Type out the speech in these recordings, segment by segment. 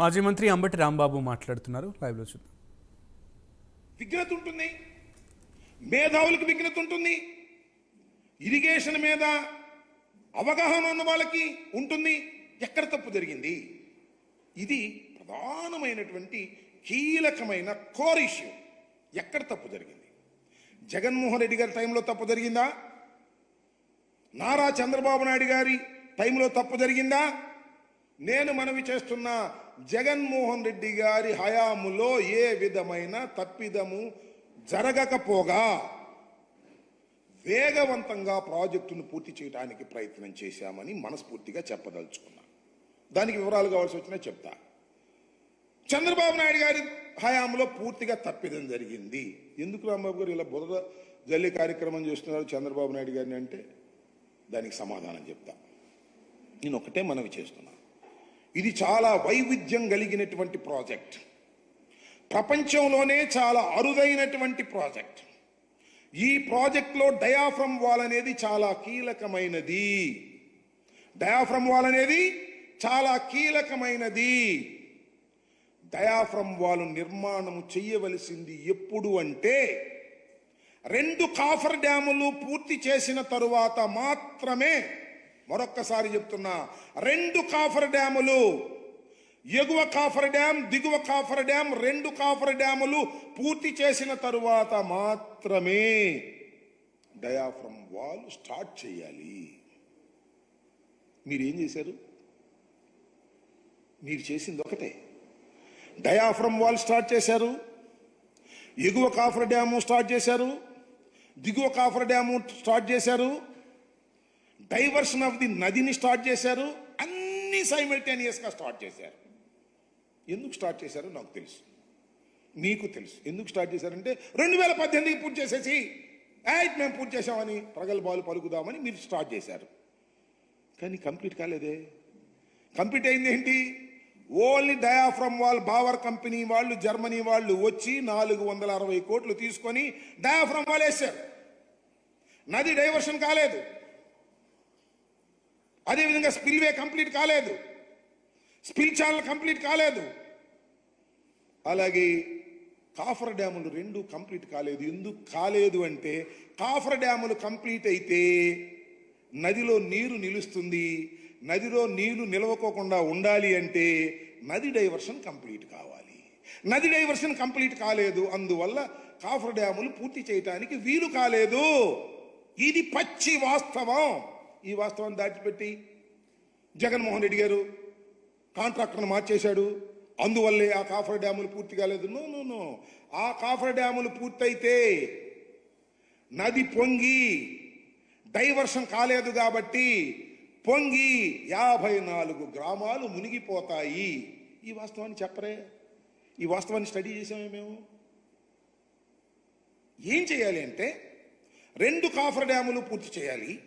మాజీ మంత్రి అంబటి రాంబాబు మాట్లాడుతున్నారు. లైవ్లో చూద్దాం. విఘ్నత ఉంటుంది. మేధావులకు విఘ్నత ఉంటుంది. ఇరిగేషన్ మీద అవగాహన ఉన్న వాళ్ళకి ఉంటుంది. ఎక్కడ తప్పు జరిగింది? ఇది ప్రధానమైనటువంటి కీలకమైన కోర్ ఇష్యూ ఎక్కడ తప్పు జరిగింది? జగన్మోహన్ రెడ్డి గారి టైంలో తప్పు జరిగిందా? నారా చంద్రబాబు నాయుడు గారి టైంలో తప్పు జరిగిందా? నేను మనవి చేస్తున్న జగన్మోహన్ రెడ్డి గారి హయాములో ఏ విధమైన తప్పిదము జరగకపోగా వేగవంతంగా ప్రాజెక్టును పూర్తి చేయడానికి ప్రయత్నం చేశామని మనస్ఫూర్తిగా చెప్పదలుచుకున్నా. దానికి వివరాలు కావాల్సి వచ్చినా చెప్తా. చంద్రబాబు నాయుడు గారి హయాంలో పూర్తిగా తప్పిదం జరిగింది. ఎందుకు రాంబాబు గారు ఇలా బురద జల్లి కార్యక్రమం చేస్తున్నారు చంద్రబాబు నాయుడు గారిని అంటే? దానికి సమాధానం చెప్తా. నేను ఒకటే మనవి చేస్తున్నాను ఇది చాలా వైవిధ్యం కలిగినటువంటి ప్రాజెక్ట్. ప్రపంచంలోనే చాలా అరుదైనటువంటి ప్రాజెక్ట్. ఈ ప్రాజెక్ట్లో డయాఫ్రమ్ వాల్ అనేది చాలా కీలకమైనది. డయాఫ్రమ్ వాల్ అనేది చాలా కీలకమైనది. డయాఫ్రమ్ వాల్ నిర్మాణం చేయవలసింది ఎప్పుడు అంటే రెండు కాఫర్ డ్యాములు పూర్తి చేసిన తరువాత మాత్రమే మరొక్కసారి చెప్తున్నా రెండు కాఫర్ డ్యాములు ఎగువ కాఫర్ డ్యామ్ దిగువ కాఫర్ డ్యామ్ రెండు కాఫర్ డ్యాములు పూర్తి చేసిన తరువాత మాత్రమే డయాఫ్రమ్ వాల్ స్టార్ట్ చేయాలి. మీరేం చేశారు? మీరు చేసింది ఒకటే. డయాఫ్రమ్ వాల్ స్టార్ట్ చేశారు ఎగువ కాఫర్ డ్యాము స్టార్ట్ చేశారు దిగువ కాఫర్ డ్యాము స్టార్ట్ చేశారు డైవర్షన్ ఆఫ్ ది నదిని స్టార్ట్ చేశారు అన్ని సైమిల్టేనియస్గా స్టార్ట్ చేశారు. ఎందుకు స్టార్ట్ చేశారో నాకు తెలుసు. మీకు తెలుసు. ఎందుకు స్టార్ట్ చేశారంటే రెండు వేల పద్దెనిమిదికి పూర్తి చేసేసి యాట్ మేము పూర్తి చేసామని ప్రగల్భాలు పలుకుదామని మీరు స్టార్ట్ చేశారు. కానీ కంప్లీట్ కాలేదే. కంప్లీట్ అయింది ఏంటి? Only diaphragm wall Bauer company వాళ్ళు జర్మనీ వాళ్ళు వచ్చి నాలుగు వందల అరవై కోట్లు తీసుకొని డయాఫ్రమ్ వాల్ వేశారు. నది డైవర్షన్ కాలేదు. అదేవిధంగా స్పిల్వే కంప్లీట్ కాలేదు. స్పిల్ ఛానల్ కంప్లీట్ కాలేదు. అలాగే కాఫర్ డ్యాములు రెండు కంప్లీట్ కాలేదు. ఎందుకు కాలేదు అంటే కాఫర్ డ్యాములు కంప్లీట్ అయితే నదిలో నీరు నిలుస్తుంది. నదిలో నీళ్ళు నిలవకోకుండా ఉండాలి అంటే నది డైవర్షన్ కంప్లీట్ కావాలి. నది డైవర్షన్ కంప్లీట్ కాలేదు. అందువల్ల కాఫర్ డ్యాములు పూర్తి చేయటానికి వీలు కాలేదు. ఇది పచ్చి వాస్తవం. ఈ వాస్తవాన్ని దాచిపెట్టి జగన్మోహన్ రెడ్డి గారు కాంట్రాక్టర్ను మార్చేశాడు. అందువల్లే ఆ కాఫర్ డ్యాములు పూర్తి కాలేదు. No no no. ఆ కాఫర్ డ్యాములు పూర్తయితే నది పొంగి డైవర్షన్ కాలేదు కాబట్టి పొంగి యాభై నాలుగు గ్రామాలు మునిగిపోతాయి. ఈ వాస్తవాన్ని చెప్పరే. ఈ వాస్తవాన్ని స్టడీ చేసామే మేము. ఏం చేయాలి అంటే రెండు కాఫర్ డ్యాములు పూర్తి చేయాలి.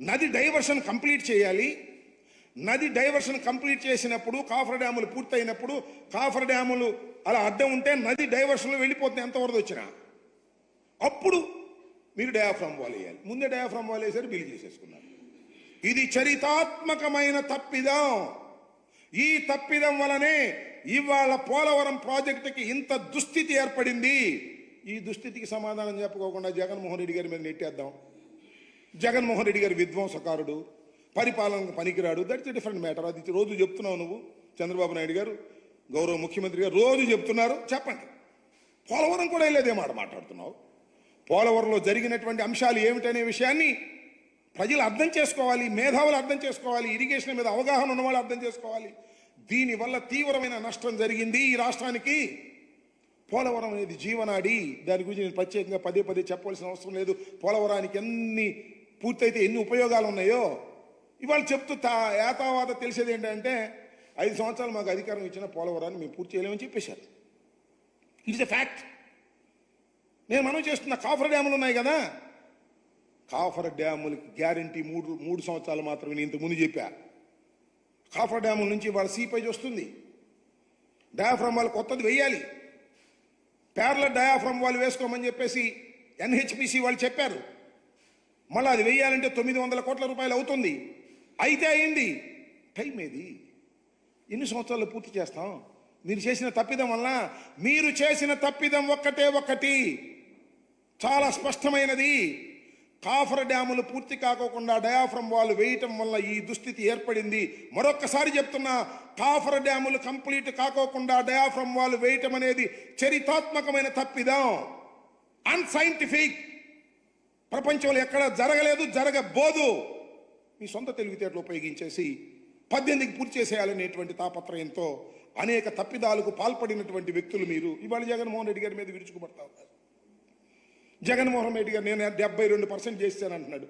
నది డైవర్షన్ కంప్లీట్ చేయాలి. నది డైవర్షన్ కంప్లీట్ చేసినప్పుడు కాఫర్ డ్యాములు పూర్తయినప్పుడు కాఫర్ డ్యాములు అలా అడ్డం ఉంటే నది డైవర్షన్లో వెళ్ళిపోతుంది ఎంత వరద వచ్చినా. అప్పుడు మీరు డయాఫ్రామ్ వాల్ వేయాలి. ముందే డయాఫ్రామ్ వాల్ వేసారు బిల్ చేసేసుకున్నారు. ఇది చరితాత్మకమైన తప్పిదం. ఈ తప్పిదం వలనే ఇవాళ పోలవరం ప్రాజెక్టుకి ఇంత దుస్థితి ఏర్పడింది. ఈ దుస్థితికి సమాధానం చెప్పుకోకుండా జగన్మోహన్ రెడ్డి గారి మీద నెట్టేద్దాం. జగన్మోహన్ రెడ్డి గారి విధ్వంసకారుడు పరిపాలనకు పనికిరాడు. దట్స్ డిఫరెంట్ మ్యాటర్ అది రోజు చెప్తున్నావు నువ్వు చంద్రబాబు నాయుడు గారు గౌరవ ముఖ్యమంత్రి గారు రోజు చెప్తున్నారు. చెప్పండి. పోలవరం కూడా వెళ్ళేదే మాట మాట్లాడుతున్నావు. పోలవరంలో జరిగినటువంటి అంశాలు ఏమిటనే విషయాన్ని ప్రజలు అర్థం చేసుకోవాలి మేధావులు అర్థం చేసుకోవాలి ఇరిగేషన్ మీద అవగాహన ఉన్న వాళ్ళు అర్థం చేసుకోవాలి. దీనివల్ల తీవ్రమైన నష్టం జరిగింది ఈ రాష్ట్రానికి. పోలవరం అనేది జీవనాడి. దాని గురించి నేను ప్రత్యేకంగా పదే పదే చెప్పవలసిన అవసరం లేదు. పోలవరానికి ఎన్ని పూర్తయితే ఎన్ని ఉపయోగాలు ఉన్నాయో ఇవాళ చెప్తూ తా యాతావాత తెలిసేది ఏంటంటే ఐదు సంవత్సరాలు మాకు అధికారం ఇచ్చిన పోలవరాన్ని మేము పూర్తి చేయలేమని చెప్పేశారు. ఇట్స్ ఎ ఫ్యాక్ట్ నేను మనం చేస్తున్న కాఫర్ డ్యాములు ఉన్నాయి కదా? కాఫర్ డ్యాములకి గ్యారంటీ మూడు మూడు సంవత్సరాలు మాత్రమే నేను ఇంతకుముందు చెప్పా. కాఫర్ డ్యాముల నుంచి వాళ్ళ సీపేజ్ వస్తుంది. డయాఫ్రమ్ వాళ్ళు కొత్తది వెయ్యాలి పేర్ల డయాఫ్రమ్ వాళ్ళు వేసుకోమని చెప్పేసి ఎన్హెచ్పిసి వాళ్ళు చెప్పారు. మళ్ళీ అది వెయ్యాలంటే తొమ్మిది వందల కోట్ల రూపాయలు అవుతుంది. అయితే అయింది. టైం ఏది? ఎన్ని సంవత్సరాలు పూర్తి చేస్తాం? మీరు చేసిన తప్పిదం వల్ల మీరు చేసిన తప్పిదం ఒక్కటే ఒక్కటి చాలా స్పష్టమైనది. కాఫర్ డ్యాములు పూర్తి కాకోకుండా డయాఫ్రమ్ వాళ్ళు వేయటం వల్ల ఈ దుస్థితి ఏర్పడింది. మరొక్కసారి చెప్తున్నా కాఫర్ డ్యాములు కంప్లీట్ కాకోకుండా డయాఫ్రమ్ వాళ్ళు వేయటం అనేది చరితాత్మకమైన తప్పిదం. అన్సైంటిఫిక్ ప్రపంచంలో ఎక్కడ జరగలేదు జరగబోదు. మీ సొంత తెలివితేటలు ఉపయోగించేసి పద్దెనిమిదికి పూర్తి చేసేయాలనేటువంటి తాపత్రయంతో అనేక తప్పిదాలకు పాల్పడినటువంటి వ్యక్తులు మీరు. ఇవాళ జగన్మోహన్ రెడ్డి గారి మీద విరుచుకుపడతా ఉన్నారు. జగన్మోహన్ రెడ్డి గారు నేను డెబ్బై రెండు పర్సెంట్ చేశాను అంటున్నాడు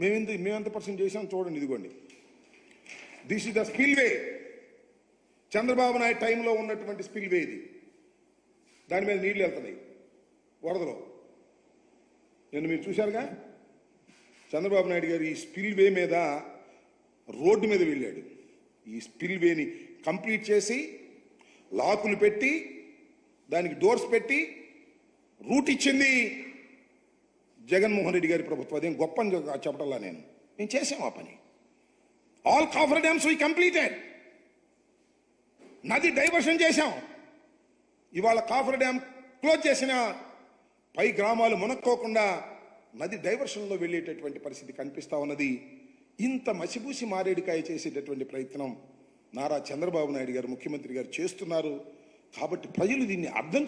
మేమెంత మేమెంత పర్సెంట్ చేసాం చూడండి ఇదిగోండి. This is the spillway Chandrababu Naidu టైంలో ఉన్నటువంటి స్పిల్వే ఇది. దాని మీద నీళ్ళు వెళ్తున్నాయి. వరదలో. నేను మీరు చూశారుగా? చంద్రబాబు నాయుడు గారు ఈ స్పిల్వే మీద రోడ్డు మీద వెళ్ళాడు. ఈ స్పిల్వేని కంప్లీట్ చేసి లాకులు పెట్టి దానికి డోర్స్ పెట్టి రూట్ ఇచ్చింది జగన్మోహన్ రెడ్డి గారి ప్రభుత్వం. అదేం గొప్ప అని చెప్పటల్లా నేను. మేము చేసాం ఆ పని. All coffer dams we completed నది డైవర్షన్ చేశాం. ఇవాళ కాఫర్ డ్యామ్ క్లోజ్ చేసిన పై గ్రామాలు మునక్కోకుండా నది డైవర్షన్లో వెళ్ళేటటువంటి పరిస్థితి కనిపిస్తా ఉన్నది. ఇంత మసిబూసి మారేడికాయ చేసేటటువంటి ప్రయత్నం నారా చంద్రబాబు నాయుడు గారు ముఖ్యమంత్రి గారు చేస్తున్నారు. కాబట్టి ప్రజలు దీన్ని అర్థం